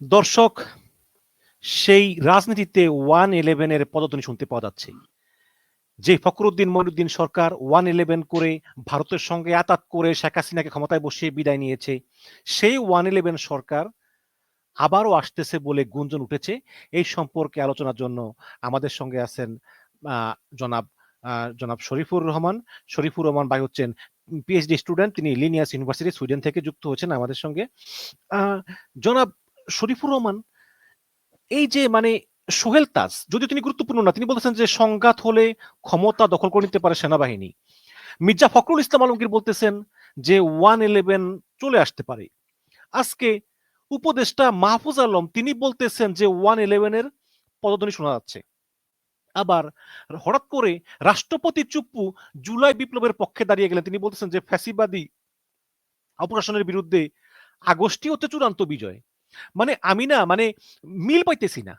দর্শক, সেই রাজনীতিতে ওয়ান ইলেভেনের পদধ্বনি শুনতে পাওয়া যাচ্ছে। যে ফখরুদ্দিন মইনুদ্দিন সরকার ওয়ান ইলেভেন করে ভারতের সঙ্গে আতাত করে শেখ হাসিনাকে ক্ষমতায় বসিয়ে বিদায় নিয়েছে, সেই ওয়ান ইলেভেন সরকার আবারও আসতেছে বলে গুঞ্জন উঠেছে। এই সম্পর্কে আলোচনার জন্য আমাদের সঙ্গে আছেন জনাব জনাব শরীফুর রহমান। শরীফুর রহমান ভাই হচ্ছেন পিএইচডি স্টুডেন্ট তিনি লিনিয়াস ইউনিভার্সিটি সুইডেন থেকে যুক্ত হচ্ছেন আমাদের সঙ্গে। জনাব শরীফুর রহমান, এই যে মানে সোহেল তাজ যদি তিনি গুরুত্বপূর্ণ না, তিনি বলতেছেন যে সংঘাত হলে ক্ষমতা দখল করে নিতে পারে সেনাবাহিনী। মির্জা ফখরুল ইসলাম আলমগীর বলতেছেন যে ওয়ান ইলেভেন চলে আসতে পারে। আজকে উপদেষ্টা মাহফুজ আলম, তিনি বলতেছেন যে ওয়ান ইলেভেনের পদধ্বনি শোনা যাচ্ছে। আবার হঠাৎ করে রাষ্ট্রপতি চুপ্পু জুলাই বিপ্লবের পক্ষে দাঁড়িয়ে গেলেন, তিনি বলতেছেন যে ফ্যাসিবাদী অপশাসনের বিরুদ্ধে আগস্টই হচ্ছে চূড়ান্ত বিজয়। মানে আমি না মানে মিল পাইতেছি না।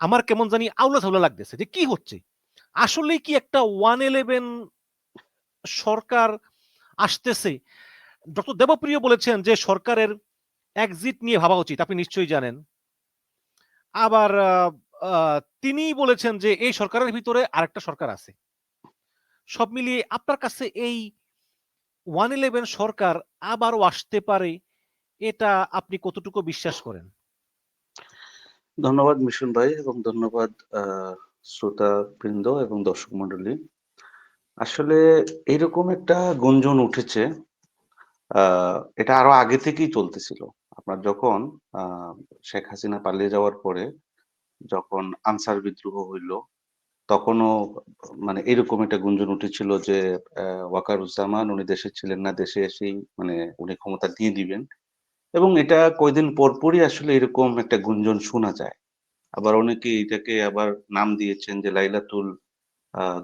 আমার কেমন জানি আউলা ঝাউলা লাগতেছে যে কি হচ্ছে? আসলে কি একটা ওয়ান ইলেভেন সরকার আসতেছে? ডক্টর দেবপ্রিয় বলেছেন যে সরকারের এক্সিট নিয়ে ভাবা উচিত, আপনি নিশ্চয়ই জানেন। আবার তিনি বলেছেন যে এই সরকারের ভিতরে আরেকটা সরকার আছে। সব মিলিয়ে আপনার কাছে এই ওয়ান ইলেভেন সরকার আবারও আসতে পারে এটা আপনি কতটুকু বিশ্বাস করেন? ধন্যবাদ মিশন ভাই এবং ধন্যবাদ শ্রোতা বৃন্দ এবং দর্শক মন্ডলী আসলে এরকম একটা গুঞ্জন উঠেছে এটা আরও আগে থেকেই চলতেছিল। আপনার যখন শেখ হাসিনা পালিয়ে যাওয়ার পরে যখন আনসার বিদ্রোহ হইল তখনও মানে এরকম একটা গুঞ্জন উঠেছিল যে আহ, ওয়াকারুজ্জামান উনি দেশে ছিলেন না দেশে এসেই মানে উনি ক্ষমতা দিয়ে দিবেন। এবং এটা কয়দিন পর পরই আসলে এরকম একটা গুঞ্জন শোনা যায়। আবার অনেকে এটাকে আবার নাম দিয়েছেন যে লাইলাতুল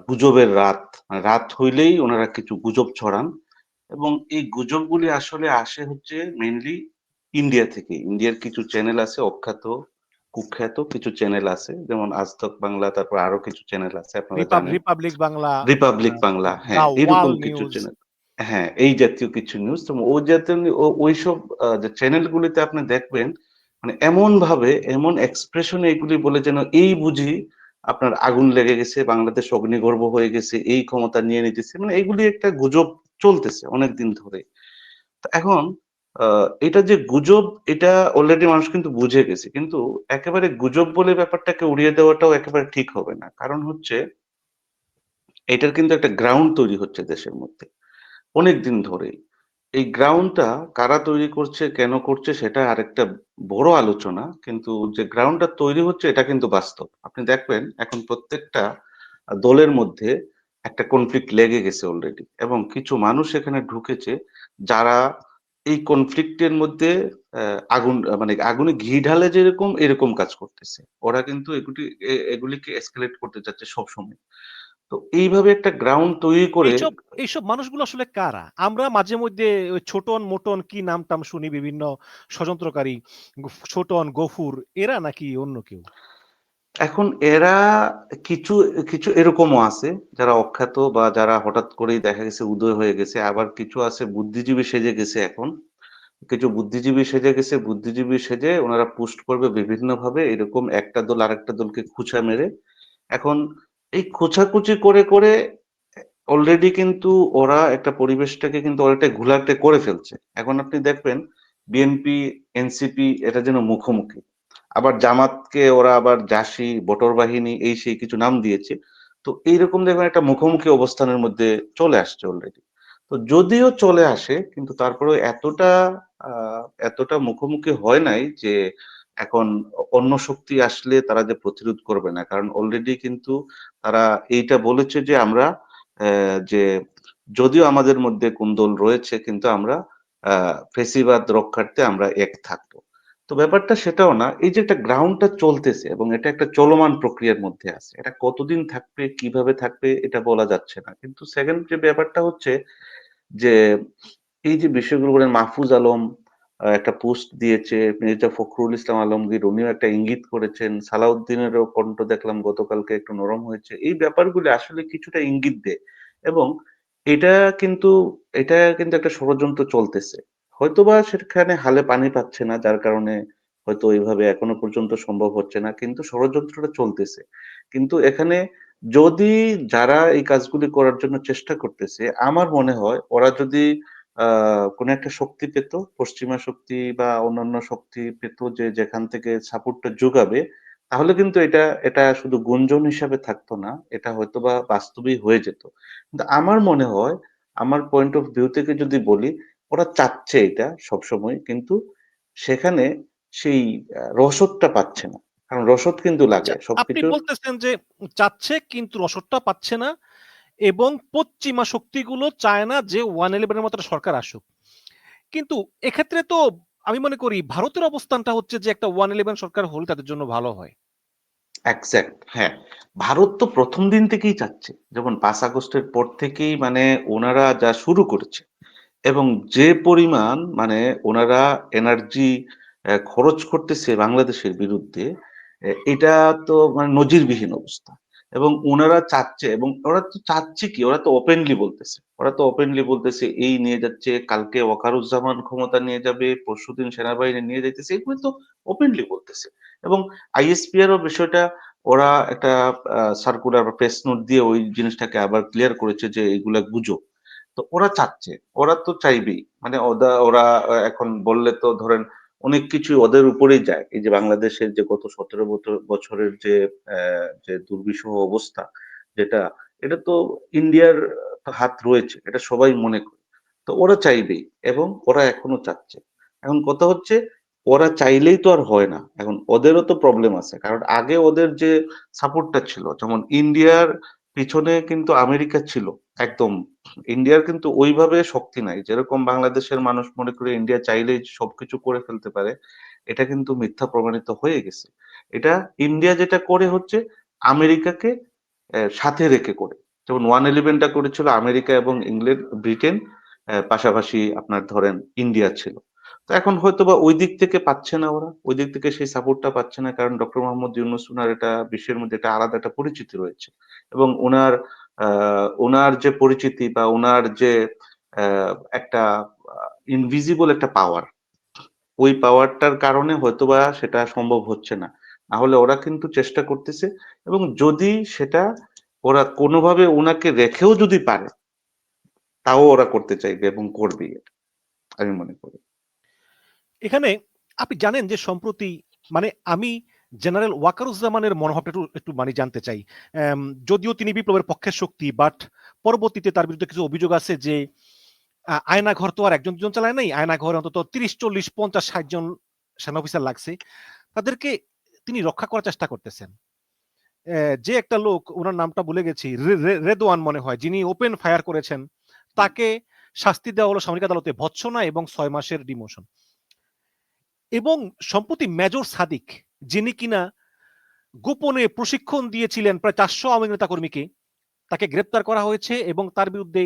গুজবের রাত। রাত হইলেই ওনারা কিছু গুজব ছড়ান এবং এই গুজবগুলি আসলে আসে হচ্ছে মেইনলি ইন্ডিয়া থেকে। ইন্ডিয়ার কিছু চ্যানেল আছে অখ্যাত কুখ্যাত কিছু চ্যানেল আছে যেমন আজতক বাংলা তারপর আরও কিছু চ্যানেল আছে আপনারা জানেন। রিপাবলিক বাংলা রিপাবলিক বাংলা হ্যাঁ এরকম কিছু চ্যানেল হ্যাঁ এই জাতীয় কিছু নিউজ তো ওই জাতীয় ওইসব যে চ্যানেলগুলিতে আপনি দেখবেন মানে এমন ভাবে, এমন এক্সপ্রেশনে এগুলি বলে যেন এই বুঝি আপনার আগুন লেগে গেছে, বাংলাদেশ অগ্নিগর্ভ হয়ে গেছে, এই ক্ষমতা নিয়ে নিতেছে মানে এগুলি একটা গুজব চলতেছে অনেকদিন ধরে। তো এখন এটা যে গুজব, এটা অলরেডি মানুষ কিন্তু বুঝে গেছে, কিন্তু একেবারে গুজব বলে ব্যাপারটাকে উড়িয়ে দেওয়াটাও একেবারে ঠিক হবে না। কারণ হচ্ছে, এটার কিন্তু একটা গ্রাউন্ড তৈরি হচ্ছে দেশের মধ্যে। অনেক দিন ধরেই এই গ্রাউন্ডটা কারা তৈরি করছে, কেন করছে, সেটা আরেকটা বড় আলোচনা, কিন্তু যে গ্রাউন্ডটা তৈরি হচ্ছে, এটা কিন্তু বাস্তব। আপনি দেখবেন, এখন প্রত্যেকটা দলের মধ্যে একটা কনফ্লিক্ট লেগে গেছে অলরেডি এবং কিছু মানুষ এখানে ঢুকেছে যারা এই কনফ্লিক্টের মধ্যে আগুন মানে আগুনে ঘি ঢালে যেরকম, এরকম কাজ করতেছে। ওরা কিন্তু এগুলি এগুলিকে এসকেলেট করতে চাচ্ছে সবসময়। তো এইভাবে একটা গ্রাউন্ড তৈরি করে এইসব এইসব মানুষগুলো আসলে কারা? আমরা মাঝে মধ্যে ওই ছোটন মোটন কি নাম টাম শুনি বিভিন্ন ষড়যন্ত্রকারী ছোটন গফুর এরা নাকি অন্য কেউ? এখন এরা কিছু কিছু এরকমও আছে যারা অখ্যাত বা যারা হঠাৎ করেই দেখা গেছে উদয় হয়ে গেছে আবার কিছু আছে বুদ্ধিজীবী সেজে গেছে এখন। কিছু বুদ্ধিজীবী সেজে গেছে বুদ্ধিজীবী সেজে ওনারা পোস্ট করবে বিভিন্ন ভাবে এরকম একটা দল আরেকটা দলকে খুঁচা মেরে। এখন এই খোঁচাখুচি করে করে অলরেডি কিন্তু ওরা একটা পরিবেশটাকে কিন্তু অনেকটা ঘোলাটে করে ফেলছে। এখন আপনি দেখবেন বিএনপি এনসিপি এটা যেন মুখোমুখি। আবার জামাতকে ওরা আবার জাসি বটর বাহিনী এই সেই কিছু নাম দিয়েছে। তো এইরকম দেখবেন একটা মুখোমুখি অবস্থানের মধ্যে চলে আসছে অলরেডি তো যদিও চলে আসে, কিন্তু তারপরেও এতটা এতটা মুখোমুখি হয় নাই যে এখন অন্য শক্তি আসলে তারা যে প্রতিরোধ করবে না, কারণ অলরেডি কিন্তু তারা এইটা বলেছে যে আমরা যে যদিও আমাদের মধ্যে কুন্দল রয়েছে কিন্তু আমরা ফেসিবাদ রক্ষার্থে আমরা এক থাকব। তো ব্যাপারটা সেটাও না, এই যে একটা গ্রাউন্ডটা চলতেছে এবং এটা একটা চলমান প্রক্রিয়ার মধ্যে আছে, এটা কতদিন থাকবে, কীভাবে থাকবে এটা বলা যাচ্ছে না। কিন্তু সেকেন্ড যে ব্যাপারটা হচ্ছে যে এই যে বিষয়গুলো বলেন মাহফুজ আলম একটা পোস্ট দিয়েছে, মির্জা ফখরুল ইসলাম আলমগীর, উনিও একটা ইঙ্গিত করেছেন, সালাউদ্দিনেরও কণ্ঠ দেখলাম গতকালকে একটু নরম হয়েছে। এই ব্যাপারগুলো আসলে কিছুটা ইঙ্গিত দেয় এবং এটা কিন্তু এটা কিন্তু একটা ষড়যন্ত্র চলতেছে। হয়তোবা সেখানে হালে পানি পাচ্ছে না, যার কারণে হয়তো ওইভাবে এখনও পর্যন্ত সম্ভব হচ্ছে না, কিন্তু ষড়যন্ত্রটা চলতেছে। কিন্তু এখানে যদি যারা এই কাজগুলি করার জন্য চেষ্টা করতেছে, আমার মনে হয় ওরা যদি কোন একটা শক্তি পেত পশ্চিমা শক্তি বা অন্যান্য শক্তি পেত যে যেখান থেকে সাপোর্টটা যোগাবে তাহলে কিন্তু এটা এটা শুধু গুঞ্জন হিসাবে থাকতো না এটা হয়তো বা বাস্তবেই হয়ে যেত। কিন্তু আমার মনে হয় আমার পয়েন্ট অফ ভিউ থেকে যদি বলি ওরা চাচ্ছে এটা সবসময় কিন্তু সেখানে সেই রসদটা পাচ্ছে না। কারণ রসদ কিন্তু লাগে আচ্ছা, আপনি সবকিছু বলতেছেন যে চাচ্ছে কিন্তু রসদটা পাচ্ছে না। এবং পশ্চিমা শক্তিগুলো চায় না যে ওয়ান ইলেভেনের মতো সরকার আসুক। কিন্তু এক্ষেত্রে তো আমি মনে করি ভারতের অবস্থানটা হচ্ছে যে একটা ওয়ান ইলেভেন সরকার হলে তাদের জন্য ভালো হয়। এক্স্যাক্ট হ্যাঁ। ভারত তো প্রথম দিন থেকেই চাচ্ছে। যেমন পাঁচ আগস্টের পর থেকেই মানে ওনারা যা শুরু করেছে এবং যে পরিমাণ মানে ওনারা এনার্জি খরচ করতেছে বাংলাদেশের বিরুদ্ধে এটা তো মানে নজিরবিহীন অবস্থা। এবং ওনারা চাচ্ছে, এবং ওরা তো চাচ্ছে কি? ওরা তো ওপেনলি বলতেছে। ওরা তো ওপেনলি বলতেছে, এই নিয়ে যাচ্ছে, কালকে ওয়াকারুজ্জামান ক্ষমতা নিয়ে যাবে পরশুদিন সেনাবাহিনী নিয়ে যাইতেছে। এগুলো তো ওপেনলি বলতেছে। এবং আইএসপিআর ও বিষয়টা, ওরা একটা সার্কুলার বা প্রেস নোট দিয়ে ওই জিনিসটাকে আবার ক্লিয়ার করেছে যে এগুলা গুজব। তো ওরা চাচ্ছে, ওরা তো চাইবেই। মানে ওরা এখন বললে তো ধরেন অনেক কিছু ওদের উপরেই যায়। এই যে বাংলাদেশের যে গত সতেরো বছরের যে যে দুর্বিষহ অবস্থা যেটা, এটা তো ইন্ডিয়ার হাত রয়েছে, এটা সবাই মনে করে। তো ওরা চাইবেই এবং ওরা এখনও চাচ্ছে। এখন কথা হচ্ছে, ওরা চাইলেই তো আর হয় না। এখন ওদেরও তো প্রবলেম আছে। কারণ আগে ওদের যে সাপোর্টটা ছিল, যেমন ইন্ডিয়ার পিছনে কিন্তু আমেরিকা ছিল, একদম ইন্ডিয়ার কিন্তু ওইভাবে শক্তি নাই। যেরকম বাংলাদেশের মানুষ মনে করে ইন্ডিয়া চাইলেই সবকিছু করে ফেলতে পারে, এটা কিন্তু মিথ্যা প্রমাণিত হয়ে গেছে। এটা ইন্ডিয়া যেটা করে হচ্ছে আমেরিকাকে সাথে রেখে করে। যেমন ওয়ান ইলেভেনটা করেছিল আমেরিকা এবং ইংল্যান্ড, ব্রিটেন পাশাপাশি আপনার ধরেন ইন্ডিয়া ছিল। তো এখন হয়তো বা ওই দিক থেকে পাচ্ছে না ওরা, ওই দিক থেকে সেই সাপোর্টটা পাচ্ছে না, কারণ ডক্টর মোহাম্মদ ইউনুস উনার এটা বিশ্বের মধ্যে একটা আলাদা একটা পরিচিতি রয়েছে। এবং ওনার ওনার যে পরিচিতি বা ওনার যে একটা ইনভিজিবল একটা পাওয়ার ওই পাওয়ারটার কারণে হয়তোবা সেটা সম্ভব হচ্ছে না। না হলে ওরা কিন্তু চেষ্টা করতেছে এবং যদি সেটা ওরা কোনোভাবে ওনাকে রেখেও যদি পারে, তাও ওরা করতে চাইবে এবং করবে আমি মনে করি। এখানে আপনি জানেন যে সম্প্রতি মানে আমি জেনারেল ওয়াকারুজ্জামানের মনোভাবটা একটু একটু মানে জানতে চাই। যদিও তিনি বিপ্লবের পক্ষের শক্তি বাট পরবর্তীতে তার বিরুদ্ধে কিছু অভিযোগ আছে যে আহ, আয়না ঘর তো আর একজন দুজন চালায় নাই। আয়না ঘরে অন্তত তিরিশ চল্লিশ পঞ্চাশ ষাট জন সেনা অফিসার লাগছে। তাদেরকে তিনি রক্ষা করার চেষ্টা করতেছেন। যে একটা লোক ওনার নামটা ভুলে গেছি রে- রে- রেদওয়ান মনে হয় যিনি ওপেন ফায়ার করেছেন তাকে শাস্তি দেওয়া হলো সামরিক আদালতে ভৎসনা এবং ছয় মাসের ডিমোশন। এবং সম্প্রতি মেজর সাদিক যিনি কিনা গোপনে প্রশিক্ষণ দিয়েছিলেন প্রায় চারশো আওয়ামী নেতা কর্মীকে, তাকে গ্রেপ্তার করা হয়েছে এবং তার বিরুদ্ধে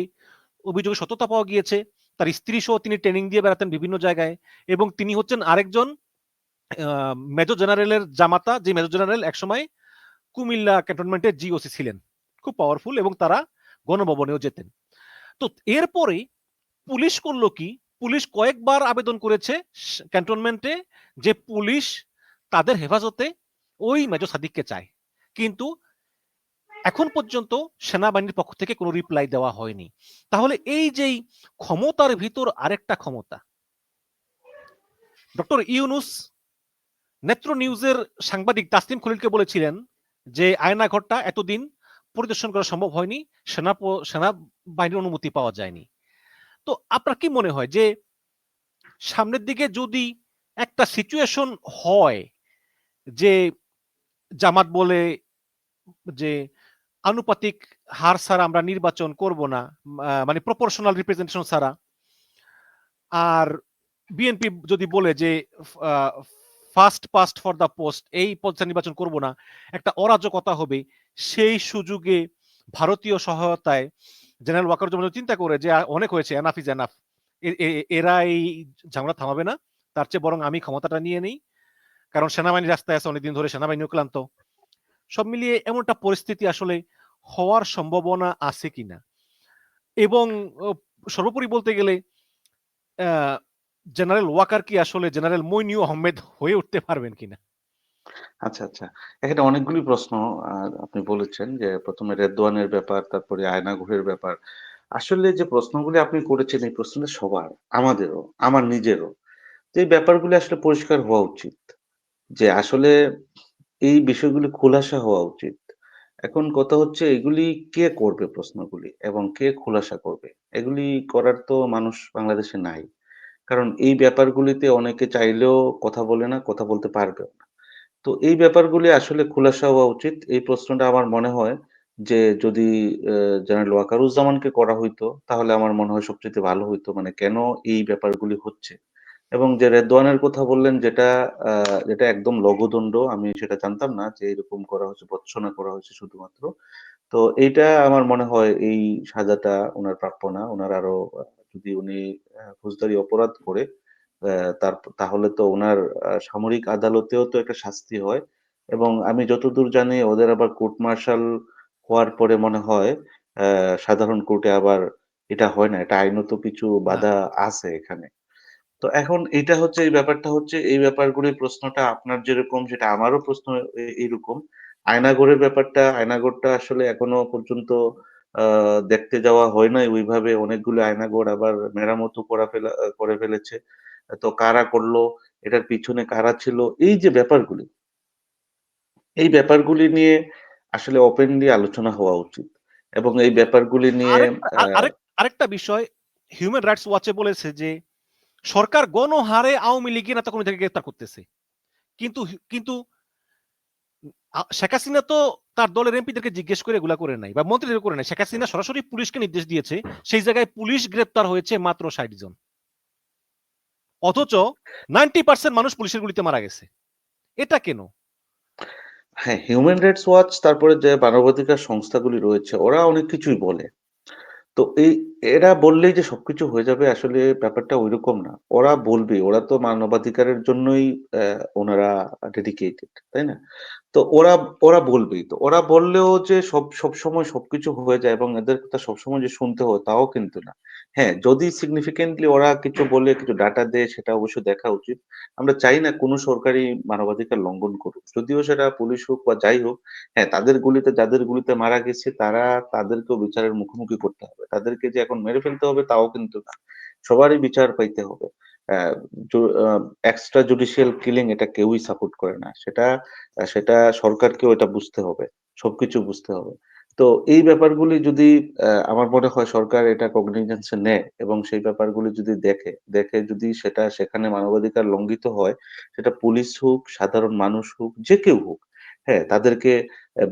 অভিযোগে সততা পাওয়া গিয়েছে। তার স্ত্রী সহ তিনি ট্রেনিং দিয়ে বেড়াতেন বিভিন্ন জায়গায় এবং তিনি হচ্ছেন আরেকজন মেজর জেনারেলের জামাতা। যে মেজর জেনারেল একসময় কুমিল্লা ক্যান্টনমেন্টের জিওসি ছিলেন। খুব পাওয়ারফুল এবং তারা গণভবনেও যেতেন। তো এরপরে পুলিশ করল কি? পুলিশ কয়েকবার আবেদন করেছে ক্যান্টনমেন্টে যে পুলিশ তাদের হেফাজতে ওই মেজর সাদিককে চায়। কিন্তু এখন পর্যন্ত সেনাবাহিনীর পক্ষ থেকে কোনো রিপ্লাই দেওয়া হয়নি। তাহলে এই যেই ক্ষমতার ভিতর আরেকটা ক্ষমতা, ডক্টর ইউনুস নেত্র নিউজের সাংবাদিক তাসলিম খলিলকে বলেছিলেন যে আয়নাঘরটা এতদিন পরিদর্শন করা সম্ভব হয়নি, সেনা সেনাবাহিনীর অনুমতি পাওয়া যায়নি। তো আপনার কি মনে হয় যে সামনের দিকে যদি একটা সিচুয়েশন হয় যে জামাত বলে যে আনুপাতিক হার ছাড়া আমরা নির্বাচন করব না মানে প্রপোর্শনাল রিপ্রেজেন্টেশন ছাড়া। আর বিএনপি যদি বলে যে first past for the post এই পর্যায়ে নির্বাচন করব না, একটা অরাজকতা হবে। সেই সুযোগে ভারতীয় সহায়তায় জেনারেল ওয়াকার জন্য চিন্তা করে যে অনেক হয়েছে এনাফ ইজ এনাফ এরা এই ঝামেলা থামাবে না, তার চেয়ে বরং আমি ক্ষমতাটা নিয়ে নেই। কারণ সেনাবাহিনী রাস্তায় আছে অনেকদিন ধরে সেনাবাহিনীও ক্লান্ত সব মিলিয়ে এমনটা পরিস্থিতি আসলে হওয়ার সম্ভাবনা আছে কিনা এবং সর্বোপরি বলতে গেলে জেনারেল ওয়াকার কি আসলে জেনারেল মইনিউ আহমেদ হয়ে উঠতে পারবেন কিনা আচ্ছা, আচ্ছা। এখানে অনেকগুলি প্রশ্ন আপনি বলেছেন যে ১ম এ রেদওয়ানের ব্যাপার, তারপরে আয়নাঘরের ব্যাপার। আসলে যে প্রশ্নগুলি আপনি করেছেন এই প্রশ্নটা সবার, আমাদেরও, আমার নিজেরও। যে ব্যাপারগুলি আসলে পরিষ্কার হওয়া উচিত। যে আসলে এই বিষয়গুলি খোলাসা হওয়া উচিত। এখন কথা হচ্ছে এগুলি কে করবে প্রশ্নগুলি এবং কে খোলাসা করবে? এগুলি করার তো মানুষ বাংলাদেশে নাই। কারণ এই ব্যাপারগুলিতে অনেকে চাইলেও কথা বলে না, কথা বলতে পারবেও না। তো এই ব্যাপারগুলি আসলে খোলাসা হওয়া উচিত। এই প্রশ্নটা আমার মনে হয় যে যদি জেনারেল ওয়াকারুজ্জামানকে করা হইতো, তাহলে আমার মনে হয় সবচেয়ে ভালো হইতো। মানে কেন এই ব্যাপারগুলি হচ্ছে? এবং যে রেদওয়ানের কথা বললেন যেটা যেটা একদম লঘুদণ্ড। আমি সেটা জানতাম না যে এরকম করা হয়েছে, ভর্ৎসনা করা হয়েছে শুধুমাত্র। তো এইটা আমার মনে হয় এই সাজাটা ওনার প্রাপ্য না। ওনার আরও যদি উনি ফৌজদারি অপরাধ করে তার তাহলে তো ওনার সামরিক আদালতেও তো একটা শাস্তি হয়। এবং আমি যতদূর জানি ওদের আবার কোর্ট মার্শাল হওয়ার পরে মনে হয় সাধারণ কোর্টে আবার এটা হয় না। এটা আইনত কিছু বাধা আছে এখানে। তো এখন এটা হচ্ছে এই ব্যাপারটা হচ্ছে এই ব্যাপারগুলির প্রশ্নটা আপনার যেরকম সেটা আমারও প্রশ্ন এইরকম। আয়নাঘরের ব্যাপারটা আয়নাঘরটা আসলে এখনও পর্যন্ত দেখতে যাওয়া হয় নাই ওইভাবে অনেকগুলো আয়নাঘর আবার মেরামতও করা ফেলা করে ফেলেছে। তো কারা করল? এটার পিছনে কারা ছিল? এই যে ব্যাপারগুলি, এই ব্যাপারগুলি নিয়ে আসলে ওপেনলি আলোচনা হওয়া উচিত। এবং এই ব্যাপারগুলি নিয়ে আরেকটা বিষয় হিউম্যান রাইটস ওয়াচে বলেছে যে সরকার গণহারে আওয়ামী লীগের নেতা কর্মীদেরকে গ্রেফতার করতেছে কিন্তু কিন্তু শেখ হাসিনা তো তার দলের এমপিদেরকে জিজ্ঞেস করে এগুলা করে নাই বা মন্ত্রীদের করে নাই। শেখ হাসিনা সরাসরি পুলিশকে নির্দেশ দিয়েছে। সেই জায়গায় পুলিশ গ্রেপ্তার হয়েছে মাত্র ৬০ জন। অথচ 90% মানুষ পুলিশের গুলিতে মারা গেছে। এটা কেন? হ্যাঁ, হিউম্যান রাইটস ওয়াচ তারপরে যে মানবাধিকার সংস্থাগুলি রয়েছে ওরা অনেক কিছুই বলে। তো এই এরা বললেই যে সবকিছু হয়ে যাবে আসলে ব্যাপারটা ওইরকম না। ওরা বলবে, ওরা তো মানবাধিকারের জন্যই ওনারা ডেডিকেটেড, তাই না? তো ওরা ওরা বলবেই। তো ওরা বললেও যে সব সবসময় সবকিছু হয়ে যায় এবং এদের কথা সবসময় যে শুনতে হয় তাও কিন্তু না। হ্যাঁ, যদি সিগনিফিকেন্টলি ওরা কিছু বলে, কিছু ডাটা দেয় সেটা অবশ্যই দেখা উচিত। আমরা চাই না কোনো সরকারি মানবাধিকার লঙ্ঘন করুক। যদিও সেটা পুলিশ হোক বা যাই হোক, হ্যাঁ, তাদের গুলিতে যাদের গুলিতে মারা গেছে তারা তাদেরকেও বিচারের মুখোমুখি করতে হবে। তাদেরকে যে এখন মেরে ফেলতে হবে তাও কিন্তু না। সবারই বিচার পাইতে হবে। এক্সট্রা জুডিশিয়াল কিলিং এটা কেউই সাপোর্ট করে না। সেটা সেটা সরকারকেও এটা বুঝতে হবে। সবকিছু বুঝতে হবে। তো এই ব্যাপারগুলি যদি আমার মনে হয় সরকার এটা কগনিজেন্স নেয় এবং সেই ব্যাপারগুলি যদি দেখে, দেখে যদি সেটা সেখানে মানবাধিকার লঙ্ঘিত হয়, সেটা পুলিশ হোক, সাধারণ মানুষ হোক, যে কেউ হোক, হ্যাঁ? তাদেরকে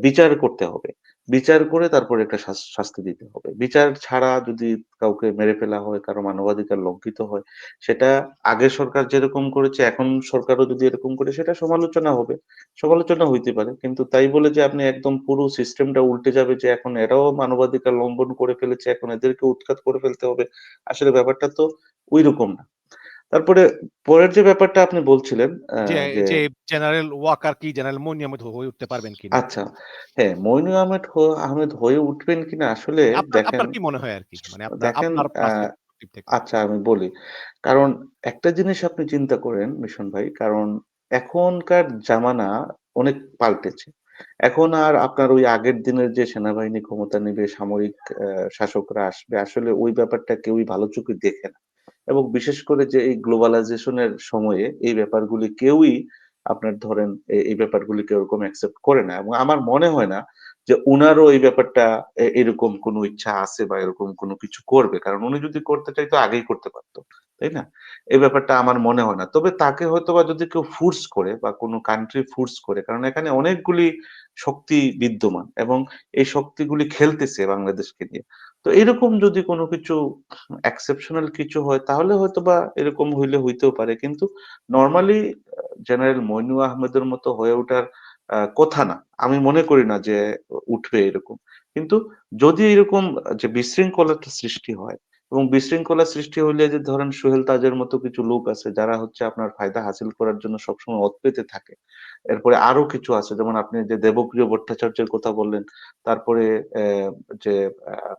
বিচার করতে হবে। বিচার করে তারপরে একটা শাস শাস্তি দিতে হবে। বিচার ছাড়া যদি কাউকে মেরে ফেলা হয়, কারও মানবাধিকার লঙ্ঘিত হয়, সেটা আগে সরকার যেরকম করেছে এখন সরকারও যদি এরকম করে সেটা সমালোচনা হবে। সমালোচনা হইতে পারে। কিন্তু তাই বলে যে আপনি একদম পুরো সিস্টেমটা উল্টে যাবে যে এখন এরাও মানবাধিকার লঙ্ঘন করে ফেলেছে, এখন এদেরকে উৎখাত করে ফেলতে হবে। আসলে ব্যাপারটা তো ঐরকম না। তারপরে পরের যে ব্যাপারটা আপনি বলছিলেন যে জেনারেল ওয়াকার কি জেনারেল মইনি আহমেদ হয়ে উঠতে পারবেন কিনা? আচ্ছা, হ্যাঁ, মইনু আহমেদ আহমেদ হয়ে উঠবেন কিনা আসলে দেখেন, আপনার কি মনে হয় আরকি? মানে দেখেন। আচ্ছা আমি বলি। কারণ একটা জিনিস আপনি চিন্তা করেন মিশন ভাই, কারণ এখনকার জামানা অনেক পাল্টেছে। এখন আর আপনার ওই আগের দিনের যে সেনাবাহিনী ক্ষমতা নিবে, সামরিক শাসকরা আসবে, আসলে ওই ব্যাপারটা কেউই ভালো চোখে দেখে না। এবং বিশেষ করে যে এই গ্লোবালাইজেশনের সময়ে এই ব্যাপারগুলি কেউই আপনার ধরেন এই ব্যাপারগুলিকে ওরকম অ্যাকসেপ্ট করে না। এবং আমার মনে হয় না যে উনারও এই ব্যাপারটা এরকম কোনো ইচ্ছা আছে বা এরকম কোনো কিছু করবে। কারণ উনি যদি করতে চাইতো আগেই করতে পারত। তাই না? এই ব্যাপারটা আমার মনে হয় না। তবে তাকে হয়তোবা যদি কেউ ফোর্স করে বা কোনো কান্ট্রি ফোর্স করে, কারণ এখানে অনেকগুলি শক্তি বিদ্যমান এবং এই শক্তিগুলি খেলতেছে বাংলাদেশকে নিয়ে। তো এরকম যদি কোনো কিছু এক্সেপশনাল কিছু হয় তাহলে হয়তোবা এরকম হইলে হইতেও পারে। কিন্তু নরমালি জেনারেল মইনু আহমেদের মতো হয়ে ওঠার কথা না। আমি মনে করি না যে উঠবে এরকম। কিন্তু যদি এরকম যে বিশৃঙ্খলাটা সৃষ্টি হয়, এবং বিশৃঙ্খলা সৃষ্টি হইলে যে ধরেন সোহেল তাজের মতো কিছু লোক আছে, যারা হচ্ছে আপনার ফায়দা হাসিল করার জন্য সবসময় অত পেতে থাকে। এরপরে আরও কিছু আছে, যেমন আপনি যে দেবপ্রিয় ভট্টাচার্যের কথা বললেন, তারপরে যে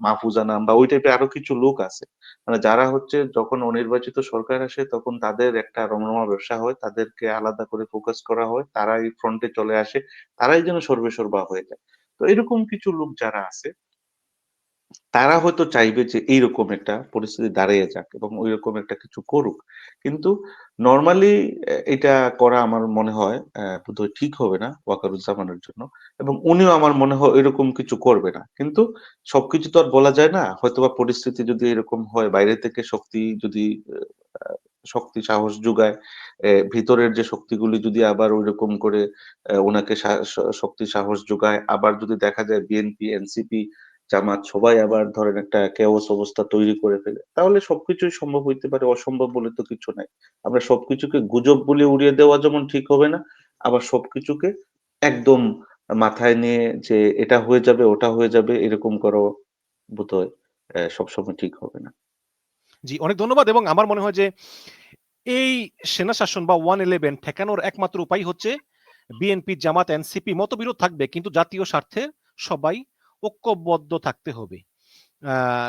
মাহফুজা নাম বা ওই টাইপের আরও কিছু লোক আছে। মানে যারা হচ্ছে যখন অনির্বাচিত সরকার আসে, তখন তাদের একটা রমরমা ব্যবসা হয়, তাদেরকে আলাদা করে ফোকাস করা হয়, তারাই ফ্রন্টে চলে আসে, তারাই যেন সর্বেসর্বা হয়ে যায়। তো এরকম কিছু লোক যারা আছে তারা হয়তো চাইবে যে এইরকম একটা পরিস্থিতি দাঁড়িয়ে যাক এবং ওইরকম একটা কিছু করুক। কিন্তু নর্মালি এটা করা আমার মনে হয় বোধহয় ঠিক হবে না ওয়াকারুজ্জামানের জন্য এবং উনিও আমার মনে হয় এরকম কিছু করবে না। কিন্তু সবকিছু তো আর বলা যায় না। হয়তোবা পরিস্থিতি যদি এরকম হয় বাইরে থেকে শক্তি যদি শক্তি সাহস যোগায় ভিতরের যে শক্তিগুলি যদি আবার ওইরকম করে আহ, ওনাকে শক্তি সাহস যোগায় আবার যদি দেখা যায় বিএনপি এনসিপি জামাত সবাই আবার ধরেন একটা কেওস অবস্থা তৈরি করে ফেলে। তাহলে সবকিছুই সম্ভব হইতে পারে অসম্ভব বলে তো কিছু নাই। আমরা সবকিছুকে গুজব বলে উড়িয়ে দেওয়া যেমন ঠিক হবে না আবার সবকিছুকে একদম মাথায় নিয়ে যে এটা হয়ে যাবে ওটা হয়ে যাবে এরকম করো বোধহয় আহ, সবসময় ঠিক হবে না। জি অনেক ধন্যবাদ এবং আমার মনে হয় যে এই সেনা শাসন বা ওয়ান ইলেভেন ঠেকানোর একমাত্র উপায় হচ্ছে বিএনপি জামাত এনসিপি মতবিরোধ থাকবে কিন্তু জাতীয় স্বার্থে সবাই ঐক্যবদ্ধ থাকতে হবে।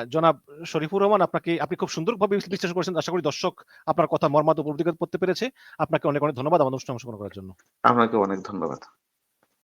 জনাব শরীফুর রহমান, আপনাকে, আপনি খুব সুন্দরভাবে বিশ্লেষণ করেছেন। আশা করি দর্শক আপনার কথা মর্মাদ উপলব্ধি করতে পেরেছে। আপনাকে অনেক অনেক ধন্যবাদ। আমাদের অনুষ্ঠানে অংশগ্রহণ করার জন্য। আপনাকে অনেক ধন্যবাদ।